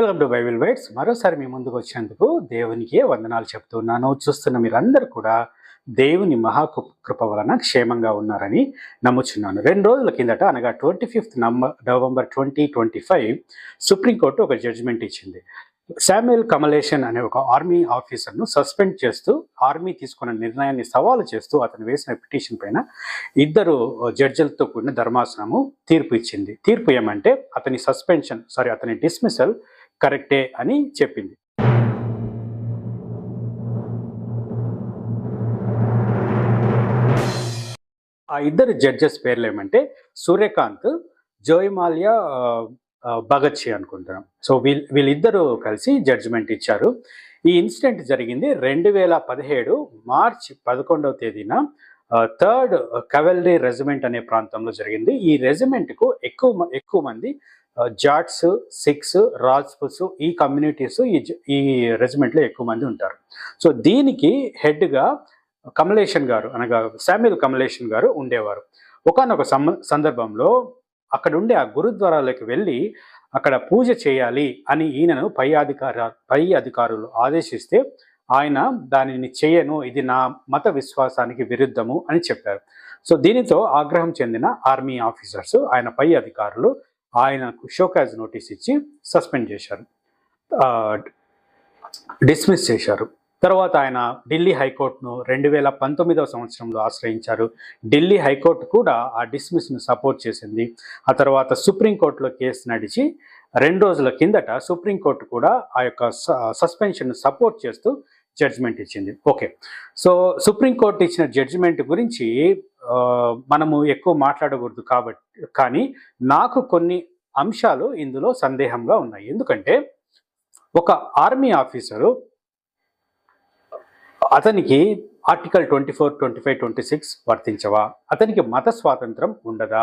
Welcome to Bible whites మరోసారి మీ ముందుకు వచ్చినందుకు దేవునికి వందనాలు చెప్తున్నాను చూస్తున్న మీరందరూ కూడా దేవుని మహాకు కృప వలన క్షేమంగా ఉన్నారని నమ్ముచున్నాను. రెండు రోజుల కిందట అనగా twenty fifth number November twenty twenty five supreme court ఒక జడ్జిమెంట్ ఇచ్చింది. శామ్యుల్ కమలేషన్ అనే ఒక ఆర్మీ ఆఫీసర్ను సస్పెండ్ చేస్తూ ఆర్మీ తీసుకున్న నిర్ణయాన్ని సవాలు చేస్తూ అతను వేసిన పిటిషన్ పైన ఇద్దరు జడ్జిలతో కూడిన ధర్మాసనము తీర్పు ఇచ్చింది. తీర్పు ఏమంటే అతని సస్పెన్షన్ సారీ అతని డిస్మిసల్ కరెక్టే అని చెప్పింది. ఆ ఇద్దరు జడ్జెస్ పేర్లు ఏమంటే సూర్యకాంత్ జోయిమాల్యా భగత్ సింగ్ అనుకుంటున్నాం. సో వీళ్ళు వీళ్ళిద్దరూ కలిసి జడ్జిమెంట్ ఇచ్చారు. ఈ ఇన్సిడెంట్ జరిగింది రెండు వేల పదిహేడు మార్చ్ పదకొండవ తేదీన థర్డ్ కవెలరీ రెజిమెంట్ అనే ప్రాంతంలో జరిగింది. ఈ రెజిమెంట్కు ఎక్కువ ఎక్కువ మంది జాట్స్ సిక్స్ రాజ్పుట్స్ ఈ కమ్యూనిటీస్ ఈ జ- ఈ రెజిమెంట్లో ఎక్కువ మంది ఉంటారు. సో దీనికి హెడ్గా కమలేషన్ గారు అనగా శామ్యుల్ కమలేషన్ గారు ఉండేవారు. ఒకనొక సందర్భంలో అక్కడ ఉండే ఆ గురుద్వారాలకు వెళ్ళి అక్కడ పూజ చేయాలి అని ఈయనను పై అధికార పై అధికారులు ఆదేశిస్తే ఆయన దానిని చేయను ఇది నా మత విశ్వాసానికి విరుద్ధము అని చెప్పారు. సో దీనితో ఆగ్రహం చెందిన ఆర్మీ ఆఫీసర్స్ ఆయన పై అధికారులు ఆయనకు షోకాజ్ నోటీస్ ఇచ్చి సస్పెండ్ చేశారు. డిస్మిస్ చేశారు. తర్వాత ఆయన ఢిల్లీ హైకోర్టును రెండు వేల పంతొమ్మిదవ సంవత్సరంలో ఆశ్రయించారు. ఢిల్లీ హైకోర్టు కూడా ఆ డిస్మిస్ను సపోర్ట్ చేసింది. ఆ తర్వాత సుప్రీంకోర్టులో కేసు నడిచి రెండు రోజుల కిందట సుప్రీంకోర్టు కూడా ఆ యొక్క సస్పెన్షన్ను సపోర్ట్ చేస్తూ జడ్జిమెంట్ ఇచ్చింది. ఓకే సో సుప్రీంకోర్టు ఇచ్చిన జడ్జిమెంట్ గురించి మనము ఎక్కువ మాట్లాడకూడదు కాబట్టి కానీ నాకు కొన్ని అంశాలు ఇందులో సందేహంగా ఉన్నాయి. ఎందుకంటే ఒక ఆర్మీ ఆఫీసరు అతనికి article twenty four twenty five twenty six వర్తించవా? అతనికి మత స్వాతంత్రం ఉండదా?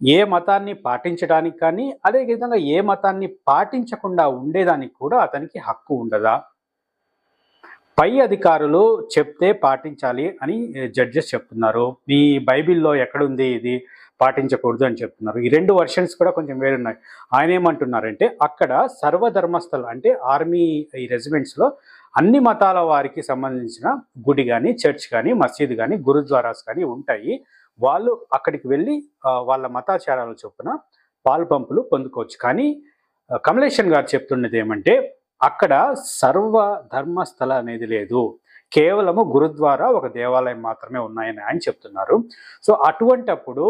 ఏ మతాన్ని పాటించడానికి కానీ అదేవిధంగా ఏ మతాన్ని పాటించకుండా ఉండేదానికి కూడా అతనికి హక్కు ఉండదా? పై అధికారులు చెప్తే పాటించాలి అని జడ్జెస్ చెప్తున్నారు. మీ బైబిల్లో ఎక్కడుంది ఇది? పాటించకూడదు అని చెప్తున్నారు. ఈ రెండు వర్షన్స్ కూడా కొంచెం వేరున్నాయి. ఆయన ఏమంటున్నారంటే అక్కడ సర్వధర్మస్థలు అంటే ఆర్మీ ఈ రెజిమెంట్స్లో అన్ని మతాల వారికి సంబంధించిన గుడి కానీ చర్చ్ కానీ మసీదు కానీ గురుద్వారాస్ కానీ ఉంటాయి. వాళ్ళు అక్కడికి వెళ్ళి వాళ్ళ మతాచారాల చొప్పున పాలు పంపులు పొందుకోవచ్చు. కానీ కమలేషన్ గారు చెప్తున్నది ఏమంటే అక్కడ సర్వ ధర్మస్థల అనేది లేదు. కేవలము గురుద్వారా ఒక దేవాలయం మాత్రమే ఉన్నాయని ఆయన చెప్తున్నారు. సో అటువంటప్పుడు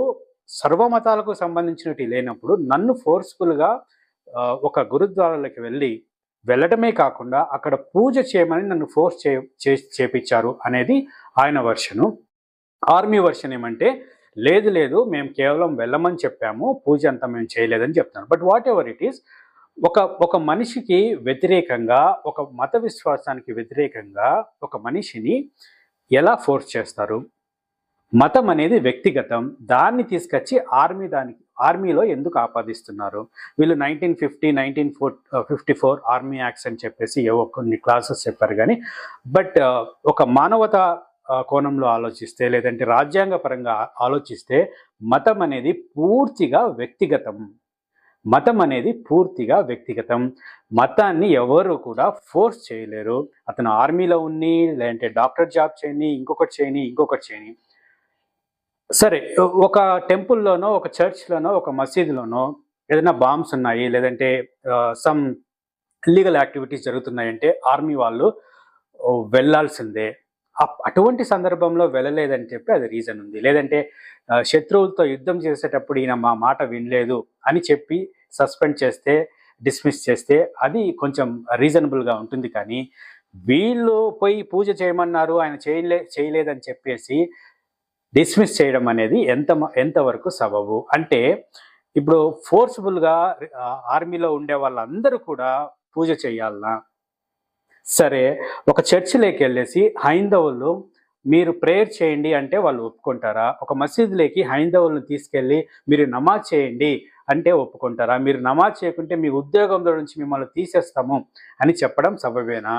సర్వమతాలకు సంబంధించినట్టు లేనప్పుడు నన్ను ఫోర్స్ఫుల్గా ఒక గురుద్వారాలకు వెళ్ళి వెళ్ళడమే కాకుండా అక్కడ పూజ చేయమని నన్ను ఫోర్స్ చే- చేపించారు అనేది ఆయన వర్షను. ఆర్మీ వర్షన్ ఏమంటే లేదు లేదు మేము కేవలం వెళ్ళమని చెప్పాము పూజ అంతా మేము చేయలేదని చెప్తున్నాను but whatever it is ఒక ఒక మనిషికి వ్యతిరేకంగా ఒక మత విశ్వాసానికి వ్యతిరేకంగా ఒక మనిషిని ఎలా ఫోర్స్ చేస్తారు? మతం అనేది వ్యక్తిగతం. దాన్ని తీసుకొచ్చి ఆర్మీ దానికి ఆర్మీలో ఎందుకు ఆపాదిస్తున్నారు? వీళ్ళు nineteen fifty nineteen four fifty four army acts అని చెప్పేసి ఏవో కొన్ని క్లాసెస్ చెప్పారు కానీ బట్ ఒక మానవత కోణంలో ఆలోచిస్తే లేదంటే రాజ్యాంగ పరంగా ఆలోచిస్తే మతం అనేది పూర్తిగా వ్యక్తిగతం. మతం అనేది పూర్తిగా వ్యక్తిగతం. మతాన్ని ఎవరు కూడా ఫోర్స్ చేయలేరు. అతను ఆర్మీలో ఉన్ని లేదంటే డాక్టర్ జాబ్ చేయని ఇంకొకటి చేయని ఇంకొకటి చేయని. సరే ఒక టెంపుల్లోనో ఒక చర్చ్లోనో ఒక మసీదులోనో ఏదైనా బాంబ్స్ ఉన్నాయి లేదంటే సమ్ లీగల్ యాక్టివిటీస్ జరుగుతున్నాయంటే ఆర్మీ వాళ్ళు వెళ్ళాల్సిందే. అటువంటి సందర్భంలో వెళ్ళలేదని చెప్పి అది రీజన్ ఉంది. లేదంటే శత్రువులతో యుద్ధం చేసేటప్పుడు ఈయన మా మాట వినలేదు అని చెప్పి సస్పెండ్ చేస్తే డిస్మిస్ చేస్తే అది కొంచెం రీజనబుల్గా ఉంటుంది. కానీ వీళ్ళు పోయి పూజ చేయమన్నారు ఆయన చేయలే చేయలేదని చెప్పేసి డిస్మిస్ చేయడం అనేది ఎంత ఎంతవరకు సబబు? అంటే ఇప్పుడు ఫోర్స్ఫుల్గా ఆర్మీలో ఉండే వాళ్ళందరూ కూడా పూజ చేయాలనా? సరే ఒక చర్చిలోకి వెళ్ళేసి హైందవులు మీరు ప్రేయర్ చేయండి అంటే వాళ్ళు ఒప్పుకుంటారా? ఒక మసీదులోకి హైందవులను తీసుకెళ్ళి మీరు నమాజ్ చేయండి అంటే ఒప్పుకుంటారా? మీరు నమాజ్ చేయకుంటే మీ ఉద్యోగంలో నుంచి మిమ్మల్ని తీసేస్తాము అని చెప్పడం సబబేనా?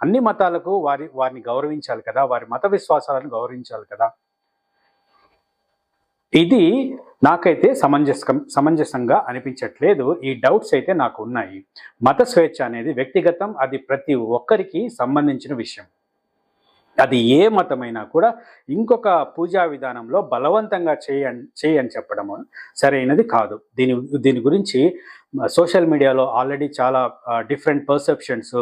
అన్ని మతాలకు వారి వారిని గౌరవించాలి కదా వారి మత విశ్వాసాలను గౌరవించాలి కదా. ఇది నాకైతే సమంజసం సమంజసంగా అనిపించట్లేదు. ఈ డౌట్స్ అయితే నాకు ఉన్నాయి. మత స్వేచ్ఛ అనేది వ్యక్తిగతం అది ప్రతి ఒక్కరికి సంబంధించిన విషయం. అది ఏ మతమైనా కూడా ఇంకొక పూజా విధానంలో బలవంతంగా చేయని చేయని చెప్పడము సరైనది కాదు. దీని దీని గురించి సోషల్ మీడియాలో ఆల్రెడీ చాలా డిఫరెంట్ పర్సెప్షన్స్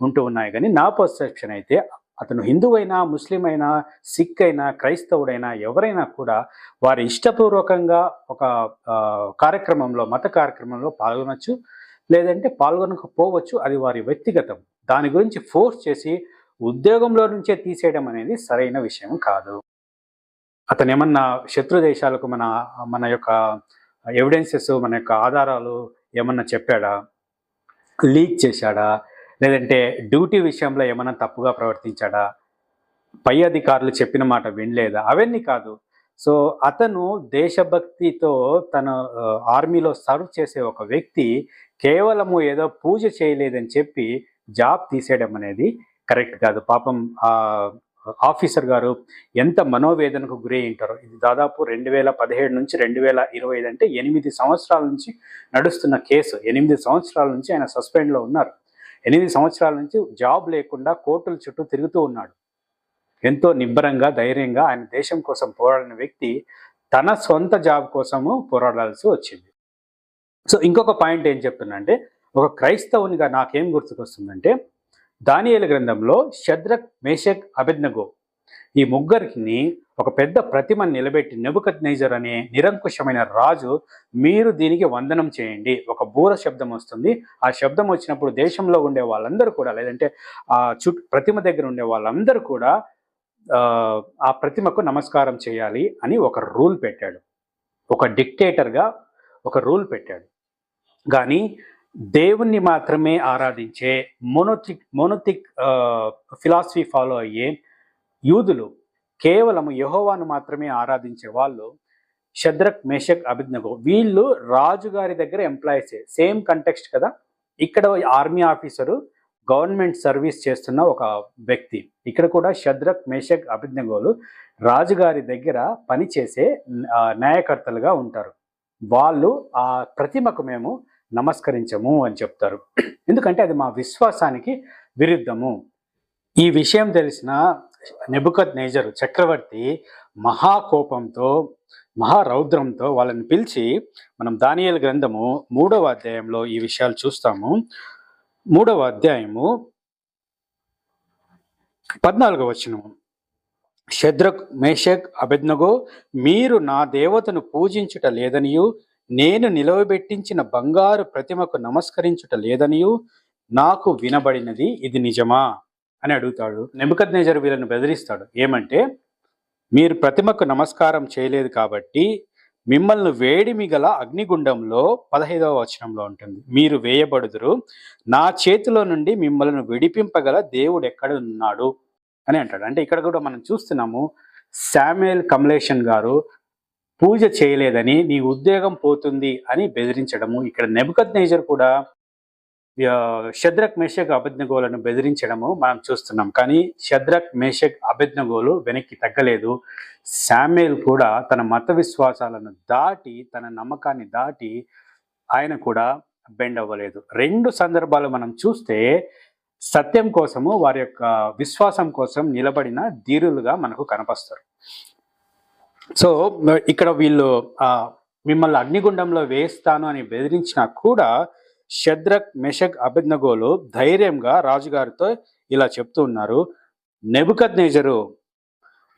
ఉంటూ ఉన్నాయి. కానీ నా పర్సెప్షన్ అయితే అతను హిందువైనా ముస్లిం అయినా సిక్ అయినా క్రైస్తవుడైనా ఎవరైనా కూడా వారి ఇష్టపూర్వకంగా ఒక కార్యక్రమంలో మత కార్యక్రమంలో పాల్గొనొచ్చు లేదంటే పాల్గొనకపోవచ్చు అది వారి వ్యక్తిగతం. దాని గురించి ఫోర్స్ చేసి ఉద్యోగంలో నుంచే తీసేయడం అనేది సరైన విషయం కాదు. అతను ఏమన్నా శత్రు దేశాలకు మన మన యొక్క ఎవిడెన్సెస్ మన యొక్క ఆధారాలు ఏమన్నా చెప్పాడా? లీక్ చేశాడా? లేదంటే డ్యూటీ విషయంలో ఏమైనా తప్పుగా ప్రవర్తించాడా? పై అధికారులు చెప్పిన మాట వినలేదా? అవన్నీ కాదు. సో అతను దేశభక్తితో తన ఆర్మీలో సర్వ్ చేసే ఒక వ్యక్తి కేవలము ఏదో పూజ చేయలేదని చెప్పి జాబ్ తీసేయడం అనేది కరెక్ట్ కాదు. పాపం ఆఫీసర్ గారు ఎంత మనోవేదనకు గురి ఉంటారో ఇది దాదాపు రెండు వేల పదిహేడు నుంచి రెండు వేల ఇరవై ఐదు అంటే ఎనిమిది సంవత్సరాల నుంచి నడుస్తున్న కేసు. ఎనిమిది సంవత్సరాల నుంచి ఆయన సస్పెండ్లో ఉన్నారు. ఎనిమిది సంవత్సరాల నుంచి జాబ్ లేకుండా కోర్టుల చుట్టూ తిరుగుతూ ఉన్నాడు. ఎంతో నిబ్బరంగా ధైర్యంగా ఆయన దేశం కోసం పోరాడిన వ్యక్తి తన సొంత జాబ్ కోసము పోరాడాల్సి వచ్చింది. సో ఇంకొక పాయింట్ ఏం చెప్తున్నా ఒక క్రైస్తవునిగా నాకేం గుర్తుకొస్తుందంటే దానియేల గ్రంథంలో శద్రక్ మేషక్ అభిజ్ఞగో ఈ ముగ్గురికి ఒక పెద్ద ప్రతిమ నిలబెట్టి నెబుకత్ నైజర్ అనే నిరంకుశమైన రాజు మీరు దీనికి వందనం చేయండి. ఒక బూర శబ్దం వస్తుంది. ఆ శబ్దం వచ్చినప్పుడు దేశంలో ఉండే వాళ్ళందరూ కూడా లేదంటే ఆ చుట్టూ ప్రతిమ దగ్గర ఉండే వాళ్ళందరూ కూడా ఆ, ఆ ప్రతిమకు నమస్కారం చేయాలి అని ఒక రూల్ పెట్టాడు. ఒక డిక్టేటర్గా ఒక రూల్ పెట్టాడు. కానీ దేవుణ్ణి మాత్రమే ఆరాధించే మోనోథిక్ మోనోథిక్ ఫిలాసఫీ ఫాలో అయ్యే యూదులు కేవలం యహోవాను మాత్రమే ఆరాధించే వాళ్ళు షద్రక్ మేషక్ అభిజ్ఞగో వీళ్ళు రాజుగారి దగ్గర ఎంప్లాయీసే. సేమ్ కంటెక్స్ట్ కదా. ఇక్కడ ఆర్మీ ఆఫీసరు గవర్నమెంట్ సర్వీస్ చేస్తున్న ఒక వ్యక్తి. ఇక్కడ కూడా షద్రక్ మేషక్ అభిజ్ఞగోలు రాజుగారి దగ్గర పనిచేసే న్యాయకర్తలుగా ఉంటారు. వాళ్ళు ఆ ప్రతిమకు మేము నమస్కరించము అని చెప్తారు. ఎందుకంటే అది మా విశ్వాసానికి విరుద్ధము. ఈ విషయం తెలిసిన నెబుకత్ నేజర్ చక్రవర్తి మహాకోపంతో మహారౌద్రంతో వాళ్ళని పిలిచి మనం దానియల్ గ్రంథము మూడవ అధ్యాయంలో ఈ విషయాలు చూస్తాము. మూడవ అధ్యాయము పద్నాలుగవ వచనము. శద్రక్ మేషక్ అభిజ్ఞగో మీరు నా దేవతను పూజించుట లేదనియు నేను నిలవబెట్టించిన బంగారు ప్రతిమకు నమస్కరించుట లేదనియు నాకు వినబడినది ఇది నిజమా? అని అడుగుతాడు. నెబుకద్ నేజర్ వీళ్ళని బెదిరిస్తాడు. ఏమంటే మీరు ప్రతిమకు నమస్కారం చేయలేదు కాబట్టి మిమ్మల్ని వేడిమి గల అగ్నిగుండంలో పదహైదవ వచనంలో ఉంటుంది. మీరు వేయబడుదురు. నా చేతిలో నుండి మిమ్మల్ని విడిపింపగల దేవుడు ఎక్కడ ఉన్నాడు అని అంటాడు. అంటే ఇక్కడ కూడా మనం చూస్తున్నాము శామ్యుయల్ కమలేషన్ గారు పూజ చేయలేదని నీ ఉద్యోగం పోతుంది అని బెదిరించడము. ఇక్కడ నెబుకద్ నేజర్ కూడా షద్రక్ మేషక్ అభిజ్ఞగోలను బెదిరించడము మనం చూస్తున్నాం. కానీ షద్రక్ మేషక్ అభిజ్ఞగోలు వెనక్కి తగ్గలేదు. శామ్యుల్ కూడా తన మత విశ్వాసాలను దాటి తన నమ్మకాన్ని దాటి ఆయన కూడా బెండ్ అవ్వలేదు. రెండు సందర్భాలు మనం చూస్తే సత్యం కోసము వారి యొక్క విశ్వాసం కోసం నిలబడిన ధీరులుగా మనకు కనపస్తారు. సో ఇక్కడ వీళ్ళు మిమ్మల్ని అగ్నిగుండంలో వేస్తాను అని బెదిరించినా కూడా షద్రక్ మెషక్ అభిజ్ఞగోలు ధైర్యంగా రాజుగారితో ఇలా చెప్తూ ఉన్నారు. నెబుకద్ నేజరు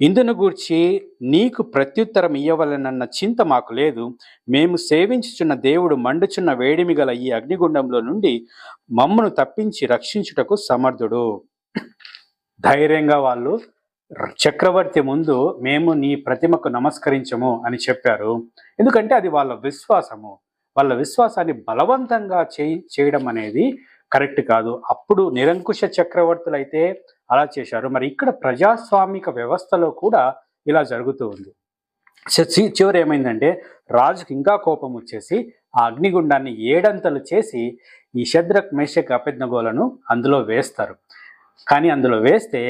ఇందును గూర్చి నీకు ప్రత్యుత్తరం ఇయ్యవలనన్న చింత మాకు లేదు. మేము సేవించుచున్న దేవుడు మండుచున్న వేడిమి గల ఈ అగ్నిగుండంలో నుండి మమ్మను తప్పించి రక్షించుటకు సమర్థుడు. ధైర్యంగా వాళ్ళు చక్రవర్తి ముందు మేము నీ ప్రతిమకు నమస్కరించము అని చెప్పారు. ఎందుకంటే అది వాళ్ళ విశ్వాసము. వాళ్ళ విశ్వాసాన్ని బలవంతంగా చేయి చేయడం అనేది కరెక్ట్ కాదు. అప్పుడు నిరంకుశ చక్రవర్తులు అయితే అలా చేశారు. మరి ఇక్కడ ప్రజాస్వామిక వ్యవస్థలో కూడా ఇలా జరుగుతూ ఉంది. చివరి ఏమైందంటే రాజుకి ఇంకా కోపం వచ్చేసి ఆ అగ్నిగుండాన్ని ఏడంతలు చేసి ఈ శద్రక్ మేషక్ అభిజ్ఞగోలను అందులో వేస్తారు. కానీ అందులో వేస్తే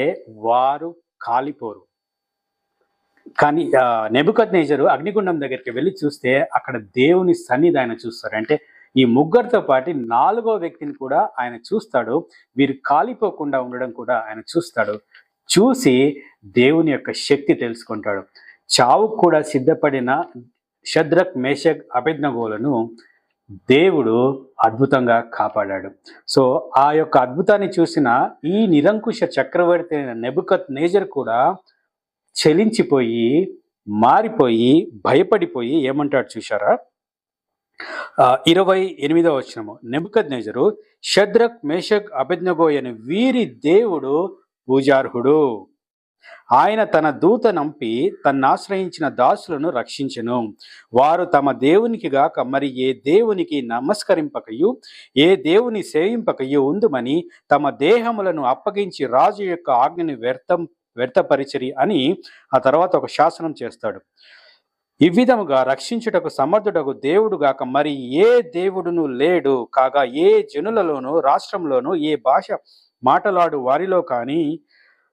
వారు కాలిపోరు. కానీ నెబుకత్ నేజరు అగ్నిగుండం దగ్గరికి వెళ్ళి చూస్తే అక్కడ దేవుని సన్నిధి ఆయన చూస్తారు. అంటే ఈ ముగ్గురితో పాటు నాలుగో వ్యక్తిని కూడా ఆయన చూస్తాడు. వీరు కాలిపోకుండా ఉండడం కూడా ఆయన చూస్తాడు. చూసి దేవుని యొక్క శక్తి తెలుసుకుంటాడు. చావుకు కూడా సిద్ధపడిన షద్రక్ మేషక్ అభిజ్ఞగోలను దేవుడు అద్భుతంగా కాపాడాడు. సో ఆ యొక్క అద్భుతాన్ని చూసిన ఈ నిరంకుశ చక్రవర్తి అయిన నెబుకత్ నేజర్ కూడా చలించిపోయి మారిపోయి భయపడిపోయి ఏమంటాడు చూశారా? ఇరవై ఎనిమిదవ వచనము. నెబుకద్ నేజరు షద్రక్ మేషక్ అభిజ్ఞగోయని వీరి దేవుడు పూజార్హుడు. ఆయన తన దూత నంపి తన్నాశ్రయించిన దాసులను రక్షించెను. వారు తమ దేవునికి గాక మరి ఏ దేవునికి నమస్కరింపకయు ఏ దేవుని సేవింపకయు ఉందుమని తమ దేహములను అప్పగించి రాజు యొక్క ఆజ్ఞని వ్యర్థం వ్యర్థపరిచరి అని ఆ తర్వాత ఒక శాసనం చేస్తాడు. ఈ విధముగా రక్షించుటకు సమర్థుడకు దేవుడు గాక మరి ఏ దేవుడును లేడు. కాగా ఏ జనులలోనూ రాష్ట్రంలోనూ ఏ భాష మాటలాడు వారిలో కానీ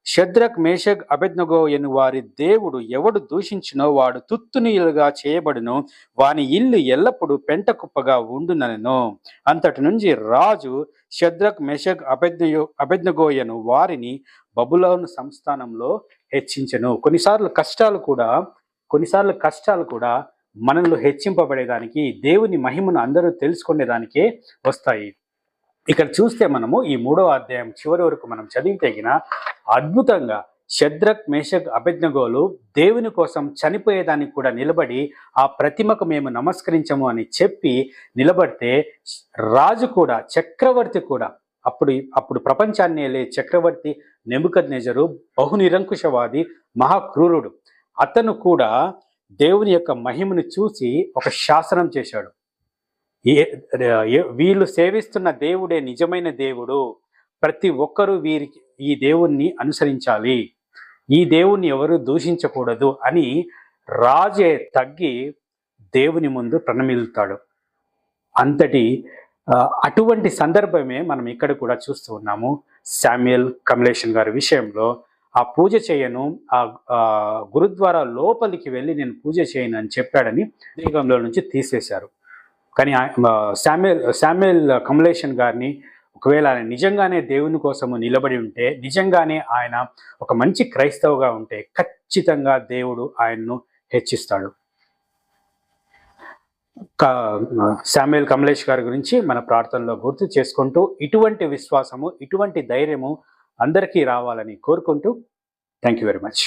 శద్రక్ మేషగ్ అభిజ్ఞగో ఎను వారి దేవుడు ఎవడు దూషించినో వాడు తుత్తునీయులుగా చేయబడును వాని ఇల్లు ఎల్లప్పుడూ పెంట కుప్పగా ఉండునను అంతటి నుంచి రాజు శద్రక్ మేషక్ అభిజ్ఞయో అభిజ్ఞగోయను వారిని బబులోను సంస్థానంలో హెచ్చించెను. కొన్నిసార్లు కష్టాలు కూడా కొన్నిసార్లు కష్టాలు కూడా మనలో హెచ్చింపబడేదానికి దేవుని మహిమను అందరూ తెలుసుకునేదానికే వస్తాయి. ఇక్కడ చూస్తే మనము ఈ మూడో అధ్యాయం చివరి వరకు మనం చదివితేగిన అద్భుతంగా శద్రక్ మేషక్ అభిజ్ఞగోలు దేవుని కోసం చనిపోయేదానికి కూడా నిలబడి ఆ ప్రతిమకు మేము నమస్కరించము అని చెప్పి నిలబడితే రాజు కూడా చక్రవర్తి కూడా అప్పుడు అప్పుడు ప్రపంచాన్ని వెళ్ళే చక్రవర్తి నెబుకద్ నెజరు బహు మహాక్రూరుడు. అతను కూడా దేవుని యొక్క మహిమను చూసి ఒక శాసనం చేశాడు. వీళ్ళు సేవిస్తున్న దేవుడే నిజమైన దేవుడు. ప్రతి ఒక్కరూ వీరికి ఈ దేవుణ్ణి అనుసరించాలి. ఈ దేవుణ్ణి ఎవరు దూషించకూడదు అని రాజే తగ్గి దేవుని ముందు ప్రణమిల్తాడు అంతటి అటువంటి సందర్భమే మనం ఇక్కడ కూడా చూస్తూ ఉన్నాము. శామ్యుయల్ కమలేషన్ గారి విషయంలో ఆ పూజ చేయను ఆ గురుద్వారా లోపలికి వెళ్ళి నేను పూజ చేయను అని చెప్పాడని దీపంలో నుంచి తీసేశారు. కానీ శామ్యుల్ శామ్యుల్ కమలేషన్ గారిని ఒకవేళ ఆయన నిజంగానే దేవుని కోసము నిలబడి ఉంటే నిజంగానే ఆయన ఒక మంచి క్రైస్తవుగా ఉంటే ఖచ్చితంగా దేవుడు ఆయన్ను హెచ్చిస్తాడు. శామ్యుల్ కమలేష్ గారి గురించి మన ప్రార్థనలో గుర్తు చేసుకుంటూ ఇటువంటి విశ్వాసము ఇటువంటి ధైర్యము అందరికీ రావాలని కోరుకుంటూ థ్యాంక్ యూ వెరీ మచ్.